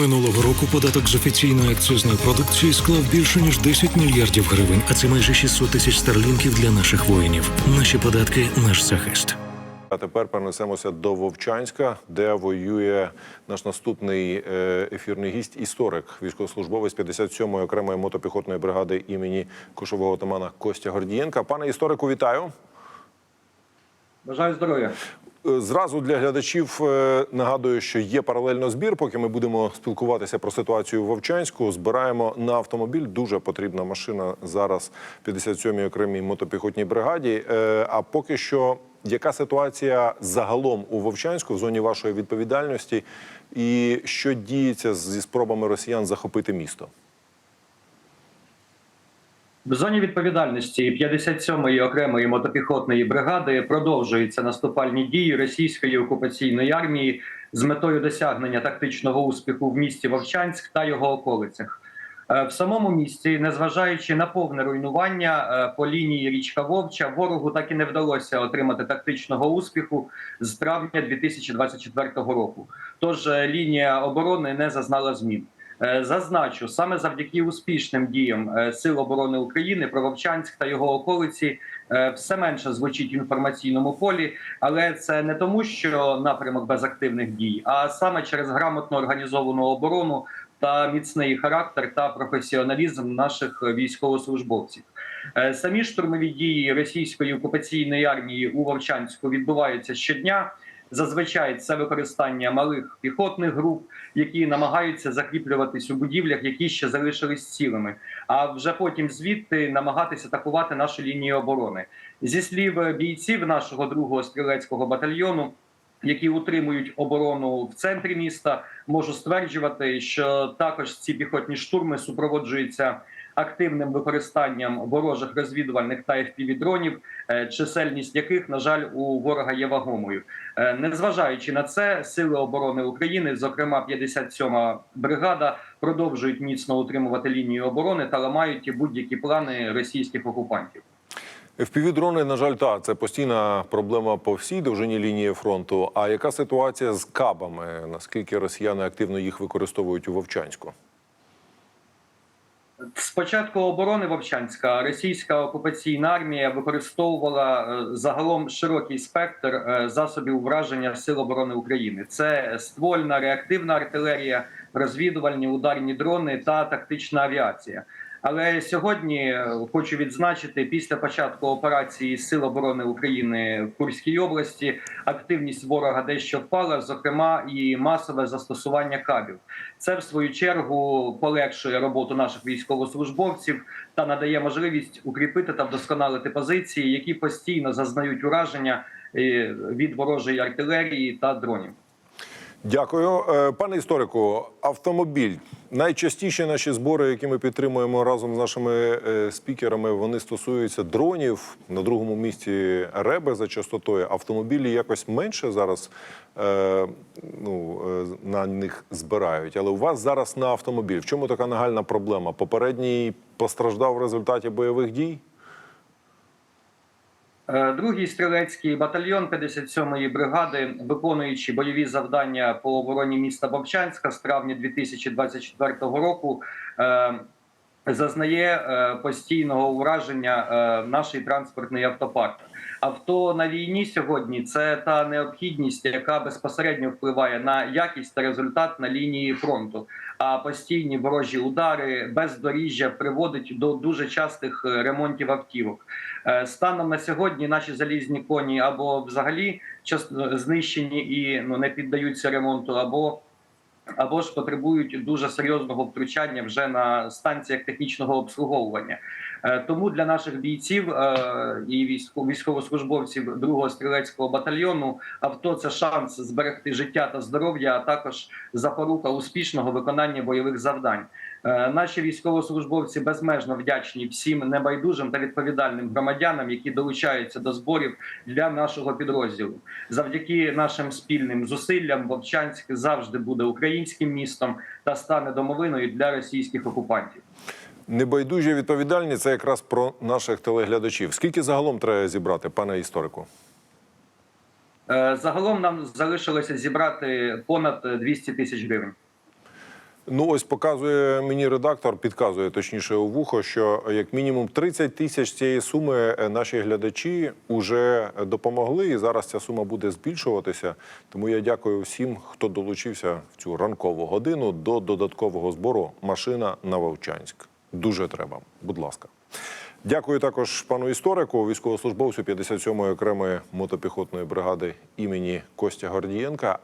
Минулого року податок з офіційної акцизної продукції склав більше ніж 10 мільярдів гривень, а це майже 600 тисяч старлінків для наших воїнів. Наші податки наш захист. А тепер перенесемося до Вовчанська, де воює наш наступний е, ефірний гість, історик, військовослужбовець 57-ї окремої мотопіхотної бригади імені кошового отамана Костя Гордієнка. Пане історику, вітаю. Бажаю здоров'я. Е, Зразу для глядачів е, нагадую, що є паралельно збір. Поки ми будемо спілкуватися про ситуацію в Вовчанську, збираємо на автомобіль. Дуже потрібна машина зараз 57-й окремій мотопіхотній бригаді. Е, А поки що, яка ситуація загалом у Вовчанську в зоні вашої відповідальності, і що діється зі спробами росіян захопити місто? В зоні відповідальності 57-ї окремої мотопіхотної бригади продовжуються наступальні дії російської окупаційної армії з метою досягнення тактичного успіху в місті Вовчанськ та його околицях. Е, В самому місті, незважаючи на повне руйнування е, по лінії річка Вовча, ворогу так і не вдалося отримати тактичного успіху з травня 2024 року. Тож е, лінія оборони не зазнала змін. Е, Зазначу, саме завдяки успішним діям е, Сил оборони України про Вовчанськ та його околиці е, все менше звучить в інформаційному полі, але це не тому, що напрямок без активних дій, а саме через грамотно організовану оборону та міцний характер та професіоналізм наших військовослужбовців. Самі штурмові дії російської окупаційної армії у Вовчанську відбуваються щодня. Зазвичай це використання малих піхотних груп, які намагаються закріплюватись у будівлях, які ще залишились цілими. А вже потім звідти намагатися атакувати нашу лінію оборони. Зі слів бійців нашого другого стрілецького батальйону. Які утримують оборону в центрі міста, можу стверджувати, що також ці піхотні штурми супроводжуються активним використанням ворожих розвідувальних та FPV-дронів, е, чисельність яких, на жаль, у ворога є вагомою. Е, Незважаючи на це, сили оборони України, зокрема 57-ма бригада, продовжують міцно утримувати лінію оборони та ламають будь-які плани російських окупантів. FPV-дрони, на жаль, так, це постійна проблема по всій довжині лінії фронту. А яка ситуація з кабами? Наскільки росіяни активно їх використовують у Вовчанську? З початку оборони Вовчанська російська окупаційна армія використовувала е, загалом широкий спектр е, засобів враження сил оборони України. Це ствольна реактивна артилерія, розвідувальні ударні дрони та тактична авіація. Але сьогодні е, хочу відзначити, після початку операції Сил оборони України в Курській області активність ворога дещо впала, зокрема і масове застосування кабів. Це в свою чергу полегшує роботу наших військовослужбовців та надає можливість укріпити та вдосконалити позиції, які постійно зазнають ураження е, від ворожої артилерії та дронів. Дякую, Е, пане історику. Автомобіль найчастіше наші збори, які ми підтримуємо разом з нашими е, спікерами, вони стосуються дронів на другому місці реби за частотою. Автомобілі якось менше зараз е, ну, на них збирають. Але у вас зараз на автомобіль. В чому така нагальна проблема? Попередній постраждав в результаті бойових дій? Е, Другий стрілецький батальйон 57-ї бригади, виконуючи бойові завдання по обороні міста Бобчанська з травня 2024 року, е, зазнає е, постійного ураження е, нашої транспортної автопарк. Авто на війні сьогодні це та необхідність, яка безпосередньо впливає на якість та результат на лінії фронту. А постійні ворожі удари бездоріжжя приводить до дуже частих е, ремонтів автівок. Станом на сьогодні наші залізні коні або взагалі знищені і ну не піддаються ремонту, або або ж потребують дуже серйозного втручання вже на станціях технічного обслуговування. Е, Тому для наших бійців е, і військовослужбовців 2-го стрілецького батальйону авто це шанс зберегти життя та здоров'я, а також запорука успішного виконання бойових завдань. Е, Наші військовослужбовці безмежно вдячні всім небайдужим та відповідальним громадянам, які долучаються до зборів для нашого підрозділу. Завдяки нашим спільним зусиллям Вовчанськ завжди буде українським містом та стане домовиною для російських окупантів. Небайдужі відповідальні це якраз про наших телеглядачів. Скільки загалом треба зібрати, пане історику? Е, Загалом нам залишилося зібрати понад 200 тисяч гривень. Ну, ось показує мені редактор, підказує точніше у вухо, що як мінімум 30 тисяч цієї суми е, наші глядачі вже допомогли, і зараз ця сума буде збільшуватися. Тому я дякую всім, хто долучився в цю ранкову годину до додаткового збору машина на Вовчанськ. Дуже треба. Будь ласка. Дякую також пану історику, військовослужбовцю 57-ї окремої мотопіхотної бригади імені Костя Гордієнка.